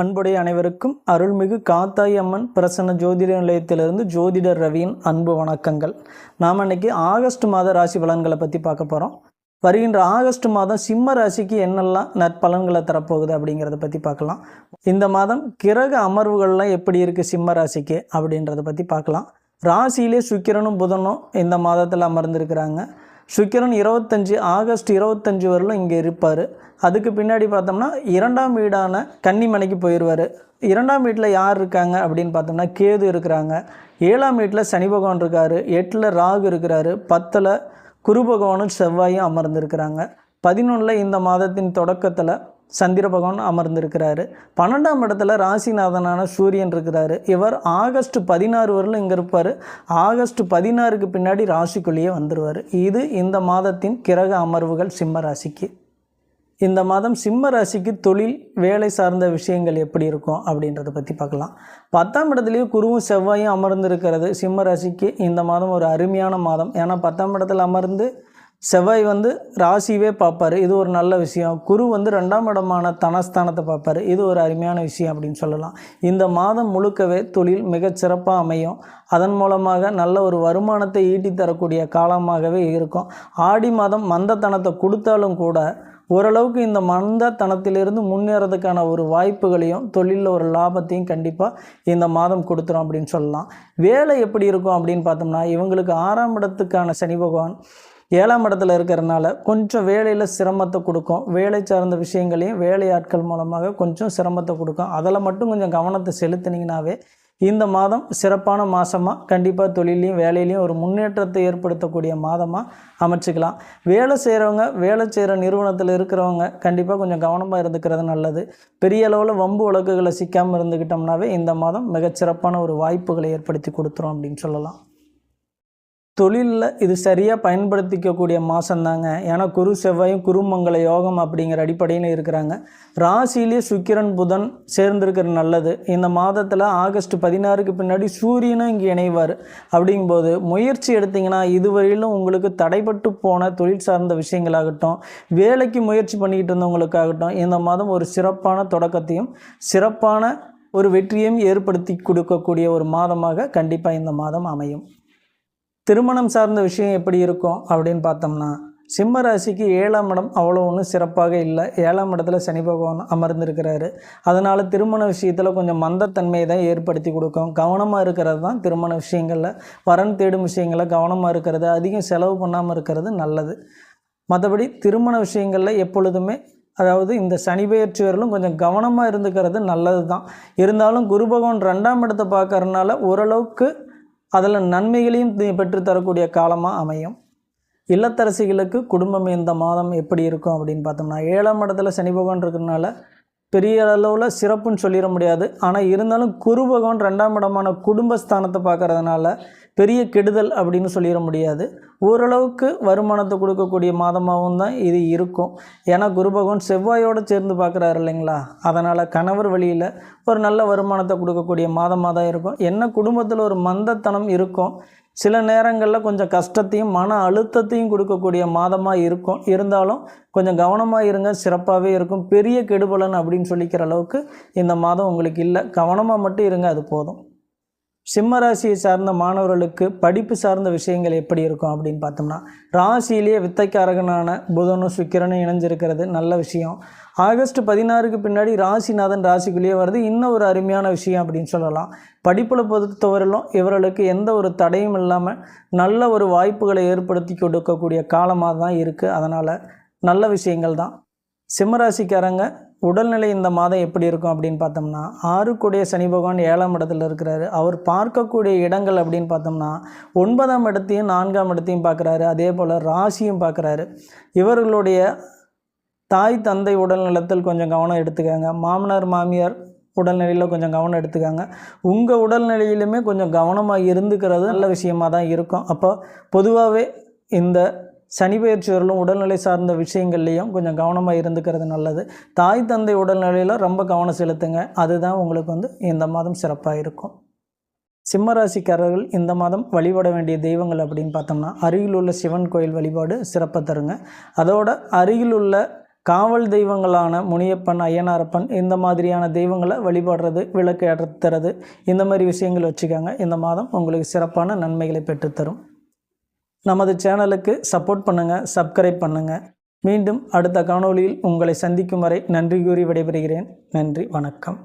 அன்புடைய அனைவருக்கும் அருள்மிகு காத்தாய் அம்மன் பிரசன்ன ஜோதிட நிலையத்திலிருந்து ஜோதிடர் ரவியின் அன்பு வணக்கங்கள். நாம் இன்னைக்கு ஆகஸ்ட் மாத ராசி பலன்களை பற்றி பார்க்க போகிறோம் வருகின்ற ஆகஸ்ட் மாதம் சிம்ம ராசிக்கு என்னெல்லாம் நற்பலன்களை தரப்போகுது அப்படிங்கிறத பற்றி பார்க்கலாம். இந்த மாதம் கிரக அமர்வுகள்லாம் எப்படி இருக்குது சிம்ம ராசிக்கு அப்படின்றத பற்றி பார்க்கலாம். ராசியிலே சுக்கிரனும் புதனும் இந்த மாதத்தில் அமர்ந்திருக்கிறாங்க. சுக்கிரன் இருபத்தஞ்சி ஆகஸ்ட் இருபத்தஞ்சி வரலும் இங்கே இருப்பார். அதுக்கு பின்னாடி பார்த்தோம்னா இரண்டாம் வீடான கன்னிமனைக்கு போயிடுவார் இரண்டாம் வீட்டில் யார் இருக்காங்க அப்படின்னு பார்த்தோம்னா கேது இருக்கிறாங்க. ஏழாம் வீட்டில் சனி பகவான் இருக்கார். எட்டில் ராகு இருக்கிறாரு. பத்தில் குரு பகவானும் செவ்வாயும் அமர்ந்திருக்கிறாங்க. பதினொன்றில் இந்த மாதத்தின் தொடக்கத்தில் சந்திர பகவான் அமர்ந்திருக்கிறாரு. பன்னெண்டாம் இடத்துல ராசிநாதனான சூரியன் இருக்கிறாரு. இவர் ஆகஸ்ட் பதினாறு வரலும் இங்கே இருப்பார். ஆகஸ்ட் பதினாறுக்கு பின்னாடி ராசிக்குள்ளேயே வந்துடுவார் இது இந்த மாதத்தின் கிரக அமர்வுகள் சிம்ம ராசிக்கு. இந்த மாதம் சிம்ம ராசிக்கு தொழில் வேலை சார்ந்த விஷயங்கள் எப்படி இருக்கும் அப்படின்றத பற்றி பார்க்கலாம். பத்தாம் இடத்துலேயே குருவும் செவ்வாயும் அமர்ந்திருக்கிறது. சிம்ம ராசிக்கு இந்த மாதம் ஒரு அருமையான மாதம். ஏன்னா பத்தாம் இடத்துல அமர்ந்து செவ்வாய் வந்து ராசியவே பார்ப்பார். இது ஒரு நல்ல விஷயம். குரு வந்து ரெண்டாம் இடமான தனஸ்தானத்தை பார்ப்பார். இது ஒரு அருமையான விஷயம் அப்படின்னு சொல்லலாம். இந்த மாதம் முழுக்கவே தொழில் மிகச்சிறப்பாக அமையும். அதன் மூலமாக நல்ல ஒரு வருமானத்தை ஈட்டி தரக்கூடிய காலமாகவே இருக்கும். ஆடி மாதம் மந்தத்தனத்தை கொடுத்தாலும் கூட ஓரளவுக்கு இந்த மந்தத்தனத்திலிருந்து முன்னேறதுக்கான ஒரு வாய்ப்புகளையும் தொழிலில் ஒரு லாபத்தையும் கண்டிப்பாக இந்த மாதம் கொடுத்துரும் அப்படின்னு சொல்லலாம். வேலை எப்படி இருக்கும் அப்படின்னு பார்த்தோம்னா இவங்களுக்கு ஆறாம் இடத்துக்கான சனி பகவான் ஏழாம் இடத்துல இருக்கிறனால கொஞ்சம் வேலையில் சிரமத்தை கொடுக்கும். வேலை சார்ந்த விஷயங்களையும் வேலையாட்கள் மூலமாக கொஞ்சம் சிரமத்தை கொடுக்கும். அதில் மட்டும் கொஞ்சம் கவனத்தை செலுத்தினீங்கனாவே இந்த மாதம் சிறப்பான மாதமாக கண்டிப்பாக தொழிலையும் வேலையிலையும் ஒரு முன்னேற்றத்தை ஏற்படுத்தக்கூடிய மாதமாக அமைச்சிக்கலாம். வேலை செய்கிறவங்க வேலை செய்கிற நிறுவனத்தில் இருக்கிறவங்க கண்டிப்பாக கொஞ்சம் கவனமாக இருந்துக்கிறது நல்லது. பெரிய அளவில் வம்பு வழக்குகளை சிக்காமல் இருந்துக்கிட்டோம்னாவே இந்த மாதம் மிகச்சிறப்பான ஒரு வாய்ப்புகளை ஏற்படுத்தி கொடுத்துரும் அப்படின்னு சொல்லலாம். தொழிலில் இது சரியாக பயன்படுத்திக்கக்கூடிய மாதம் தாங்க ஏன்னா குரு செவ்வாயும் குருமங்கல யோகம் அப்படிங்கிற அடிப்படையில் இருக்கிறாங்க. ராசியிலே சுக்கிரன் புதன் சேர்ந்திருக்கிற நல்லது. இந்த மாதத்தில் ஆகஸ்ட் பதினாறுக்கு பின்னாடி சூரியனும் இங்கே இணைவார். அப்படிங்கும்போது முயற்சி எடுத்திங்கன்னா இதுவரையிலும் உங்களுக்கு தடைப்பட்டு போன தொழில் சார்ந்த விஷயங்களாகட்டும் வேலைக்கு முயற்சி பண்ணிக்கிட்டு இருந்தவங்களுக்காகட்டும் இந்த மாதம் ஒரு சிறப்பான தொடக்கத்தையும் சிறப்பான ஒரு வெற்றியையும் ஏற்படுத்தி கொடுக்கக்கூடிய ஒரு மாதமாக கண்டிப்பாக இந்த மாதம் அமையும். திருமணம் சார்ந்த விஷயம் எப்படி இருக்கும் அப்படின்னு பார்த்தோம்னா சிம்ம ராசிக்கு ஏழாம் இடம் அவ்வளோ ஒன்றும் சிறப்பாக இல்லை. ஏழாம் இடத்துல சனி பகவான் அமர்ந்திருக்கிறாரு. அதனால் திருமண விஷயத்தில் கொஞ்சம் மந்தத்தன்மையை தான் ஏற்படுத்தி கொடுக்கும். கவனமாக இருக்கிறது தான் திருமண விஷயங்களில். வரன் தேடும் விஷயங்களில் கவனமாக இருக்கிறது. அதிகம் செலவு பண்ணாமல் இருக்கிறது நல்லது. மற்றபடி திருமண விஷயங்களில் எப்பொழுதுமே அதாவது இந்த சனி பெயர்ச்சி வரலும் கொஞ்சம் கவனமாக இருந்துக்கிறது நல்லது தான் இருந்தாலும் குரு பகவான் ரெண்டாம் இடத்தை பார்க்கறதுனால ஓரளவுக்கு அதில் நன்மைகளையும் பெற்று தரக்கூடிய காலமாக அமையும். இல்லத்தரசிகளுக்கு குடும்பம் இந்த மாதம் எப்படி இருக்கும் அப்படின்னு பார்த்தோம்னா ஏழாம் இடத்துல சனி பகவான் இருக்கிறதுனால பெரிய அளவில் சிறப்புன்னு சொல்லிட முடியாது. ஆனால் இருந்தாலும் குரு பகவான் ரெண்டாம் இடமான குடும்பஸ்தானத்தை பார்க்கறதுனால பெரிய கெடுதல் அப்படின்னு சொல்லிட முடியாது. ஓரளவுக்கு வருமானத்தை கொடுக்கக்கூடிய மாதமாகவும் தான் இது இருக்கும். ஏன்னா குரு பகவான் செவ்வாயோடு சேர்ந்து பார்க்குறாரு இல்லைங்களா? அதனால் கணவர் வழியில் ஒரு நல்ல வருமானத்தை கொடுக்கக்கூடிய மாதமாக தான் இருக்கும். என்ன குடும்பத்தில் ஒரு மந்தத்தனம் இருக்கும் சில நேரங்களில் கொஞ்சம் கஷ்டத்தையும் மன அழுத்தத்தையும் கொடுக்கக்கூடிய மாதமாக இருக்கும். இருந்தாலும் கொஞ்சம் கவனமாக இருங்க சிறப்பாகவே இருக்கும். பெரிய கெடுபலன் அப்படின்னு சொல்லிக்கிற அளவுக்கு இந்த மாதம் உங்களுக்கு இல்லை. கவனமாக மட்டும் இருங்க அது போதும். சிம்ம ராசியை சார்ந்த மாணவர்களுக்கு படிப்பு சார்ந்த விஷயங்கள் எப்படி இருக்கும் அப்படின்னு பார்த்தோம்னா ராசியிலேயே வித்தைக்காரகனான புதனும் சுக்கிரனும் இணைஞ்சிருக்கிறது நல்ல விஷயம். ஆகஸ்ட் பதினாறுக்கு பின்னாடி ராசிநாதன் ராசிக்குள்ளேயே வருது. இன்னும் ஒரு அருமையான விஷயம் அப்படின்னு சொல்லலாம். படிப்பில் பொறுத்தவரையிலும் இவர்களுக்கு எந்த ஒரு தடையும் இல்லாமல் நல்ல ஒரு வாய்ப்புகளை ஏற்படுத்தி கொடுக்கக்கூடிய காலமாக தான் இருக்குது அதனால் நல்ல விஷயங்கள் தான். சிம்மராசிக்காரங்க உடல்நிலை இந்த மாதம் எப்படி இருக்கும் அப்படின்னு பார்த்தோம்னா ஆறுக்குடைய சனி பகவான் ஏழாம் இடத்துல இருக்கிறாரு. அவர் பார்க்கக்கூடிய இடங்கள் அப்படின்னு பார்த்தோம்னா ஒன்பதாம் இடத்தையும் நான்காம் இடத்தையும் பார்க்குறாரு. அதே போல் ராசியும் பார்க்குறாரு. இவர்களுடைய தாய் தந்தை உடல்நலத்தில் கொஞ்சம் கவனம் எடுத்துக்காங்க. மாமனார் மாமியார் உடல்நிலையில் கொஞ்சம் கவனம் எடுத்துக்காங்க. உங்கள் உடல்நிலையிலுமே கொஞ்சம் கவனமாக இருந்துக்கிறது நல்ல விஷயமாக தான் இருக்கும். அப்போ பொதுவாகவே இந்த சனி பயிற்சியர்களும் வரலும் உடல்நிலை சார்ந்த விஷயங்கள்லேயும் கொஞ்சம் கவனமாக இருந்துக்கிறது நல்லது. தாய் தந்தை உடல்நிலையில் ரொம்ப கவனம் செலுத்துங்க. அதுதான் உங்களுக்கு வந்து இந்த மாதம் சிறப்பாக இருக்கும். சிம்மராசிக்காரர்கள் இந்த மாதம் வழிபட வேண்டிய தெய்வங்கள் அப்படின்னு பார்த்தோம்னா அருகில் உள்ள சிவன் கோயில் வழிபாடு சிறப்பாக தருங்க. அதோட அருகில் உள்ள காவல் தெய்வங்களான முனியப்பன் ஐயனாரப்பன் இந்த மாதிரியான தெய்வங்களை வழிபடுறது விளக்கு ஏற்றுறது இந்த மாதிரி விஷயங்கள் வச்சுக்கோங்க. இந்த மாதம் உங்களுக்கு சிறப்பான நன்மைகளை பெற்றுத்தரும். நமது சேனலுக்கு சப்போர்ட் பண்ணுங்கள் சப்ஸ்கிரைப் பண்ணுங்கள் மீண்டும் அடுத்த காணொளியில் உங்களை சந்திக்கும் வரை நன்றி கூறி விடைபெறுகிறேன். நன்றி வணக்கம்.